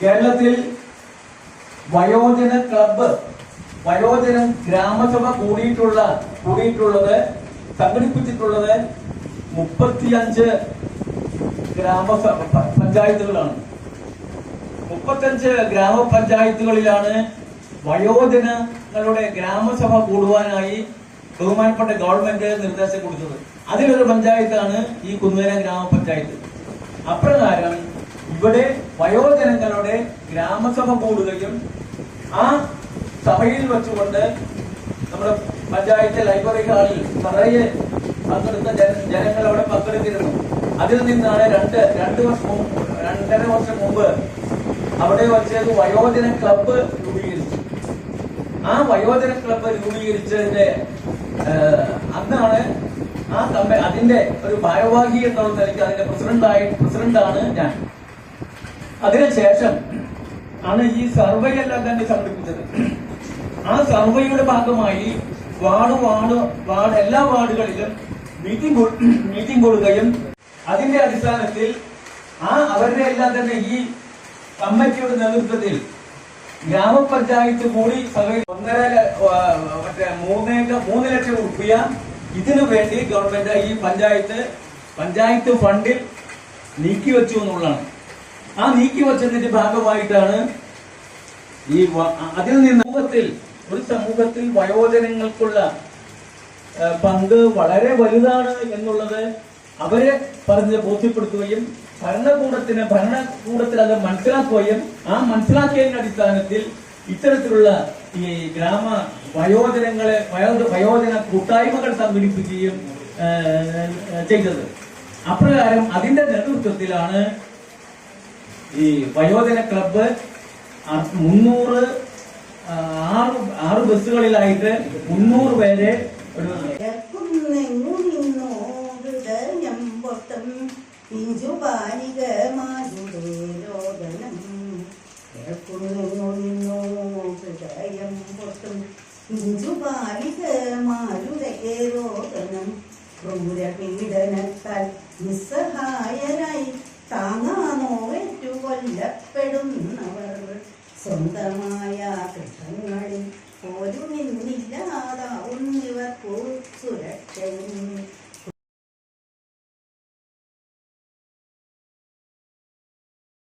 കേരളത്തിൽ വയോജന ക്ലബ് വയോജന ഗ്രാമസഭ കൂടിയിട്ടുള്ള കൂടിയിട്ടുള്ളത് സംഘടിപ്പിച്ചിട്ടുള്ളത് മുപ്പത്തിയഞ്ച് ഗ്രാമസഭ പഞ്ചായത്തുകളാണ്. മുപ്പത്തഞ്ച് ഗ്രാമപഞ്ചായത്തുകളിലാണ് വയോജനങ്ങളുടെ ഗ്രാമസഭ കൂടുവാനായി ബഹുമാനപ്പെട്ട ഗവൺമെന്റ് നിർദ്ദേശം കൊടുത്തത്. അതിലൊരു പഞ്ചായത്താണ് ഈ കുന്നുകര ഗ്രാമപഞ്ചായത്ത്. അപ്രകാരം ഇവിടെ വയോജനങ്ങളുടെ ഗ്രാമസഭ കൂടുകയും ആ സഭയിൽ വെച്ചുകൊണ്ട് നമ്മുടെ പഞ്ചായത്ത് ലൈബ്രറി ഹാളിൽ നിറയെ പങ്കെടുത്ത ജനങ്ങൾ അവിടെ പങ്കെടുത്തിരുന്നു. അതിൽ നിന്നാണ് രണ്ട് രണ്ട് വർഷം മുമ്പ് രണ്ടര വർഷം മുമ്പ് അവിടെ വച്ചത് വയോജന ക്ലബ്ബ് രൂപീകരിച്ചു. ആ വയോജന ക്ലബ്ബ് രൂപീകരിച്ചതിന്റെ അന്നാണ് ആ അതിന്റെ ഒരു ഭാരവാഹി എന്നുള്ള നിലയ്ക്ക് അതിന്റെ പ്രസിഡന്റായി പ്രസിഡന്റാണ് ഞാൻ. അതിനുശേഷം ആണ് ഈ സർവേ എല്ലാം തന്നെ സംഘടിപ്പിച്ചത്. ആ സർവേയുടെ ഭാഗമായി വാർഡ് വാർഡ് വാർഡ് എല്ലാ വാർഡുകളിലും മീറ്റിംഗ് മീറ്റിംഗ് കൊടുക്കുകയും അതിന്റെ അടിസ്ഥാനത്തിൽ ആ അവരുടെ എല്ലാം തന്നെ ഈ കമ്മിറ്റിയുടെ നേതൃത്വത്തിൽ ഗ്രാമപഞ്ചായത്ത് കൂടി സഭയിൽ ഒന്നര മറ്റേ മൂന്നേക്ക മൂന്ന് ലക്ഷം റുപ്യ ഇതിനു വേണ്ടി ഗവൺമെന്റ് ഈ പഞ്ചായത്ത് പഞ്ചായത്ത് ഫണ്ടിൽ നീക്കി വെച്ചു എന്നുള്ളതാണ്. ആ നീക്കി വച്ചതിന്റെ ഭാഗമായിട്ടാണ് ഈ അതിൽ നിന്ന് സമൂഹത്തിൽ ഒരു സമൂഹത്തിൽ വയോജനങ്ങൾക്കുള്ള പങ്ക് വളരെ വലുതാണ് എന്നുള്ളത് അവരെ പറഞ്ഞ് ബോധ്യപ്പെടുത്തുകയും ഭരണകൂടത്തിന് ഭരണകൂടത്തിൽ അത് മനസ്സിലാക്കുകയും ആ മനസ്സിലാക്കിയതിന്റെ അടിസ്ഥാനത്തിൽ ഇത്തരത്തിലുള്ള ഈ ഗ്രാമ വയോജനങ്ങളെ വയോ- വയോജന കൂട്ടായ്മകൾ സംഘടിപ്പിക്കുകയും ചെയ്തത്. അപ്രകാരം അതിന്റെ നേതൃത്വത്തിലാണ് ഈ വയോജന ക്ലബ്ബ് മുന്നൂറ് ആറ് ആറ് ബസ്സുകളിലായിട്ട് മുന്നൂറ് പേരെ ഒരു നിസ്സഹായരായി നിന്നോ സ്വന്തമായ കൃഷ്ണങ്ങളിൽ പോലും ഇന്നില്ലാതാവുന്നിവർക്കു സുരക്ഷയും